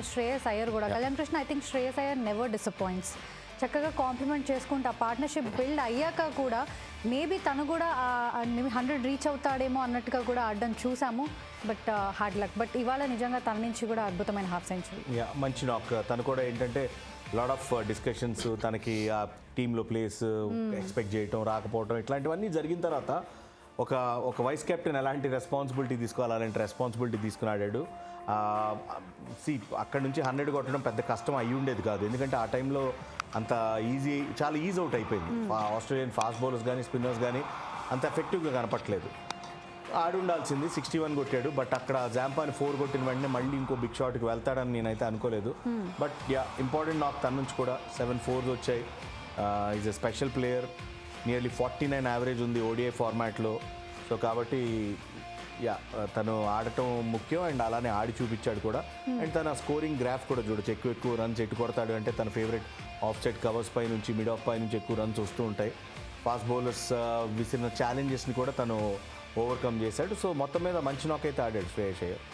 అక్కడ శ్రేయస్ అయ్యర్ కూడా. Kalyan Krishna I think Shreyas Iyer never disappoints చక్కగా కాంప్లిమెంట్ చేసుకుంటూ. ఆ పార్ట్నర్షిప్ బిల్డ్ అయ్యాక కూడా మేబీ తను కూడా హండ్రెడ్ రీచ్ అవుతాడేమో అన్నట్టుగా కూడా ఆడడం చూసాము. బట్ హార్డ్ లక్ బట్ ఇవాళ నిజంగా తన నుంచి కూడా అద్భుతమైన హాఫ్ సెంచరీ మంచి నాక్ తను కూడా ఏంటంటే లాడ్ ఆఫ్ డిస్కషన్స్ తనకి ఆ టీంలో ప్లేస్ ఎక్స్పెక్ట్ చేయటం రాకపోవటం ఇట్లాంటివన్నీ జరిగిన తర్వాత ఒక ఒక వైస్ కెప్టెన్ ఎలాంటి రెస్పాన్సిబిలిటీ తీసుకోవాలి అలాంటి రెస్పాన్సిబిలిటీ తీసుకుని ఆడాడు సి అక్కడ నుంచి హండ్రెడ్ కొట్టడం పెద్ద కష్టం అయ్యి ఉండేది కాదు. ఎందుకంటే ఆ టైంలో అంత ఈజీ చాలా ఈజీ అవుట్ అయిపోయింది. ఆస్ట్రేలియన్ ఫాస్ట్ బౌలర్స్ కానీ స్పిన్నర్స్ కానీ అంత ఎఫెక్టివ్గా కనపట్లేదు ఆడి ఉండాల్సింది సిక్స్టీ వన్ కొట్టాడు. బట్ అక్కడ జాంపాని ఫోర్ కొట్టిన వెంటనే మళ్ళీ ఇంకో బిగ్ షాట్కి వెళ్తాడని నేనైతే అనుకోలేదు. బట్ యా ఇంపార్టెంట్ నాకు తన నుంచి కూడా సెవెన్ ఫోర్స్ వచ్చాయి. Is a special player nearly forty nine average ఉంది ఓడిఐ ఫార్మాట్లో సో కాబట్టి యా తను ఆడటం ముఖ్యం అండ్ అలానే ఆడి చూపించాడు కూడా. అండ్ తన స్కోరింగ్ గ్రాఫ్ కూడా చూడొచ్చు ఎక్కువ ఎక్కువ రన్స్ ఎట్టు కొడతాడు అంటే తన ఫేవరెట్ ఆఫ్ సైడ్ కవర్స్ పై నుంచి మిడ్ ఆఫ్ పై నుంచి ఎక్కువ రన్స్ వస్తూ ఉంటాయి. ఫాస్ట్ బౌలర్స్ విసిరిన ఛాలెంజెస్ని కూడా తను ఓవర్కమ్ చేశాడు. సో మొత్తం మీద మంచి నాక్ అయితే ఆడాడు శ్రేయస్ అయ్యర్.